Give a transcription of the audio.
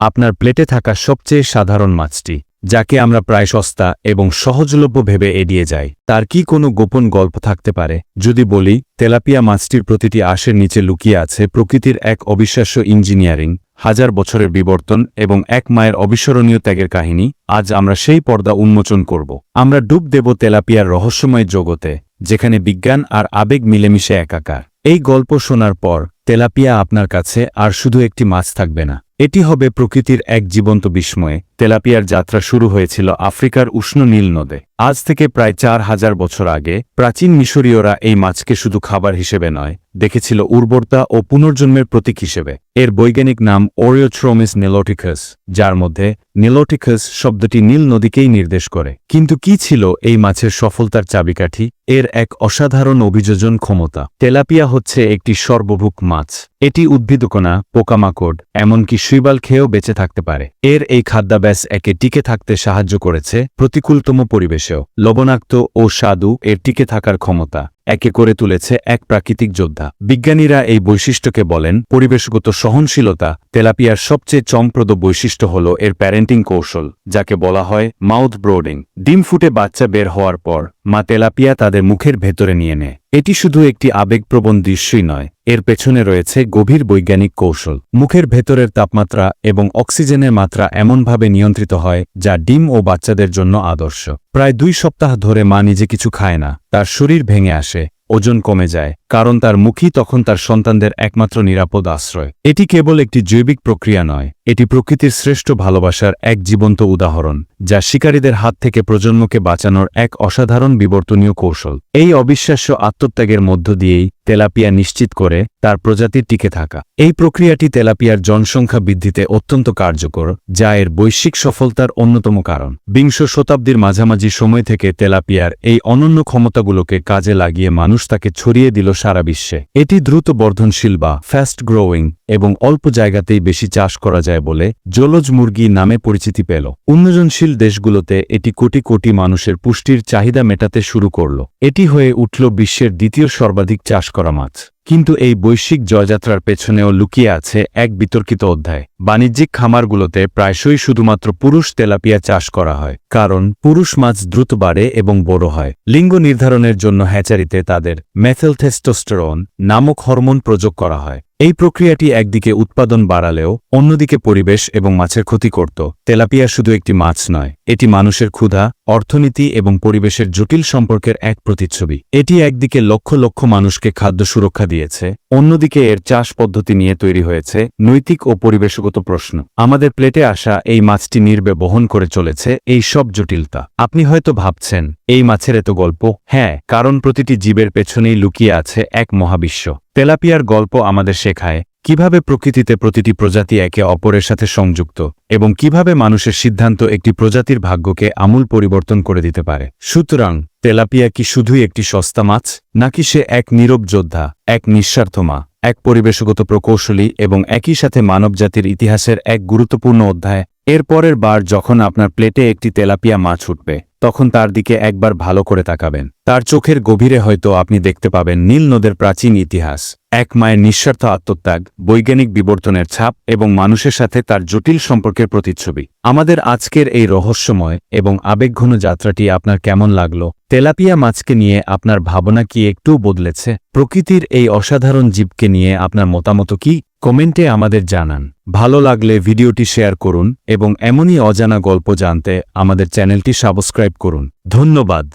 আপনার প্লেটে থাকা সবচেয়ে সাধারণ মাছটি, যাকে আমরা প্রায় সস্তা এবং সহজলভ্য ভেবে এড়িয়ে যাই। তার কি কোনো গোপন গল্প থাকতে পারে? যদি বলি, তেলাপিয়া মাছটির প্রতিটি আশের নিচে লুকিয়ে আছে প্রকৃতির এক অবিশ্বাস্য ইঞ্জিনিয়ারিং, হাজার বছরের বিবর্তন এবং এক মায়ের অবিস্মরণীয় ত্যাগের কাহিনী। আজ আমরা সেই পর্দা উন্মোচন করব। আমরা ডুব দেব তেলাপিয়ার রহস্যময় জগতে, যেখানে বিজ্ঞান আর আবেগ মিলেমিশে একাকার। এই গল্প শোনার পর, তেলাপিয়া আপনার কাছে আর শুধু একটি মাছ থাকবে না। এটি হবে প্রকৃতির এক জীবন্ত বিস্ময়ে তেলাপিয়ার যাত্রা শুরু হয়েছিল আফ্রিকার উষ্ণ নীল নদে। আজ থেকে প্রায় চার হাজার বছর আগে প্রাচীন মিশরীয়রা এই মাছকে শুধু খাবার হিসেবে নয়, দেখেছিল উর্বরতা ও পুনর্জন্মের প্রতীক হিসেবে। এর বৈজ্ঞানিক নাম ওরিওথ্রোমিস নেলোটিকাস যার মধ্যে নেলোটিকাস শব্দটি নীল নদীকেই নির্দেশ করে। কিন্তু কি ছিল এই মাছের সফলতার চাবিকাঠি? এর এক অসাধারণ অভিযোজন ক্ষমতা। তেলাপিয়া হচ্ছে একটি সর্বভুক মাছ। এটি উদ্ভিদকোনা পোকামাকড়, এমনকি শৈবাল খেয়েও বেঁচে থাকতে পারে। এর এই খাদ্যাভ্যাস একে টিকে থাকতে সাহায্য করেছে প্রতিকূলতম লবণাক্ত ও স্বাদু এর টিকে থাকার ক্ষমতা। একে করে তুলেছে এক প্রাকৃতিক যোদ্ধা। বিজ্ঞানীরা এই বৈশিষ্ট্যকে বলেন, পরিবেশগত সহনশীলতা তেলাপিয়ার সবচেয়ে চমপ্রদ বৈশিষ্ট্য হল এর প্যারেন্টিং কৌশল, যাকে বলা হয় মাউথ ব্রোডিং ডিম ফুটে বাচ্চা বের হওয়ার পর, মা তেলাপিয়া তাদের মুখের ভেতরে নিয়ে নেয়। এটি শুধু একটি আবেগপ্রবণ দৃশ্যই নয়, এর পেছনে রয়েছে গভীর বৈজ্ঞানিক কৌশল। মুখের ভেতরের তাপমাত্রা এবং অক্সিজেনের মাত্রা এমনভাবে নিয়ন্ত্রিত হয়, যা ডিম ও বাচ্চাদের জন্য আদর্শ। প্রায় দুই সপ্তাহ ধরে মা নিজে কিছু খায় না, তার শরীর ভেঙে আসে। ওজন কমে যায়। কারণ তার মুখই তখন তার সন্তানদের একমাত্র নিরাপদ আশ্রয়। এটি কেবল একটি জৈবিক প্রক্রিয়া নয়, এটি প্রকৃতির শ্রেষ্ঠ ভালোবাসার এক জীবন্ত উদাহরণ, যা শিকারীদের হাত থেকে প্রজন্মকে বাঁচানোর এক অসাধারণ বিবর্তনীয় কৌশল। এই অবিশ্বাস্য আত্মত্যাগের মধ্য দিয়েই তেলাপিয়া নিশ্চিত করে তার প্রজাতির টিকে থাকা। এই প্রক্রিয়াটি তেলাপিয়ার জনসংখ্যা বৃদ্ধিতে অত্যন্ত কার্যকর, যা এর বৈশ্বিক সফলতার অন্যতম কারণ। বিংশ শতাব্দীর মাঝামাঝি সময় থেকে তেলাপিয়ার এই অনন্য ক্ষমতাগুলোকে কাজে লাগিয়ে মানুষ তাকে ছড়িয়ে দিল সারা বিশ্বে। এটি দ্রুত বর্ধনশীল বা ফ্যাস্ট গ্রোয়িং এবং অল্প জায়গাতেই বেশি চাষ করা যায় বলে জলজ মুরগি নামে পরিচিতি পেল। উন্নয়নশীল দেশগুলোতে এটি কোটি কোটি মানুষের পুষ্টির চাহিদা মেটাতে শুরু করল। এটি হয়ে উঠল বিশ্বের দ্বিতীয় সর্বাধিক চাষ করা মাছ। কিন্তু এই বৈশ্বিক জয়যাত্রার পেছনেও লুকিয়ে আছে এক বিতর্কিত অধ্যায়। বাণিজ্যিক খামারগুলোতে প্রায়শই শুধুমাত্র পুরুষ তেলাপিয়া চাষ করা হয়, কারণ পুরুষ মাছ দ্রুত বাড়ে এবং বড় হয়। লিঙ্গ নির্ধারণের জন্য হ্যাচারিতে তাদের মেথেলথেস্টোস্টেরন নামক হরমোন প্রযোগ করা হয়। এই প্রক্রিয়াটি একদিকে উৎপাদন বাড়ালেও, অন্যদিকে পরিবেশ এবং মাছের ক্ষতি করত। তেলাপিয়া শুধু একটি মাছ নয়, এটি মানুষের ক্ষুধা, অর্থনীতি এবং পরিবেশের জটিল সম্পর্কের এক প্রতিচ্ছবি। এটি একদিকে লক্ষ লক্ষ মানুষকে খাদ্য সুরক্ষা দিয়েছে, অন্যদিকে এর চাষ পদ্ধতি নিয়ে তৈরি হয়েছে, নৈতিক ও পরিবেশগত প্রশ্ন। আমাদের প্লেটে আসা এই মাছটি নির্বে বহন করে চলেছে, এই সব জটিলতা। আপনি হয়তো ভাবছেন, এই মাছের এত গল্প? হ্যাঁ কারণ প্রতিটি জীবের পেছনেই লুকিয়ে আছে এক মহাবিশ্ব। তেলাপিয়ার গল্প আমাদের শেখায় কীভাবে প্রকৃতিতে প্রতিটি প্রজাতি একে অপরের সাথে সংযুক্ত এবং কীভাবে মানুষের সিদ্ধান্ত একটি প্রজাতির ভাগ্যকে আমূল পরিবর্তন করে দিতে পারে। সুতরাং, তেলাপিয়া কি শুধুই একটি সস্তা মাছ, নাকি সে এক নীরব যোদ্ধা, এক নিঃস্বার্থ মা, এক পরিবেশগত প্রকৌশলী এবং একই সাথে মানবজাতির ইতিহাসের এক গুরুত্বপূর্ণ অধ্যায়? এর পরের বার যখন আপনার প্লেটে একটি তেলাপিয়া মাছ উঠবে তখন তার দিকে একবার ভালো করে তাকাবেন। তার চোখের গভীরে হয়তো আপনি দেখতে পাবেন নীল নদের প্রাচীন ইতিহাস, এক মায়ের নিঃস্বার্থ আত্মত্যাগ, বৈজ্ঞানিক বিবর্তনের ছাপ এবং মানুষের সাথে তার জটিল সম্পর্কের প্রতিচ্ছবি। আমাদের আজকের এই রহস্যময় এবং আবেগঘন যাত্রাটি আপনার কেমন লাগল? তেলাপিয়া মাছকে নিয়ে আপনার ভাবনা কি একটু বদলেছে? প্রকৃতির এই অসাধারণ জীবকে নিয়ে আপনার মতামত কি? কমেন্টে আমাদের জানান। ভালো লাগলে ভিডিওটি শেয়ার করুন এবং এমনই অজানা গল্প জানতে আমাদের চ্যানেলটি সাবস্ক্রাইব করুন। ধন্যবাদ।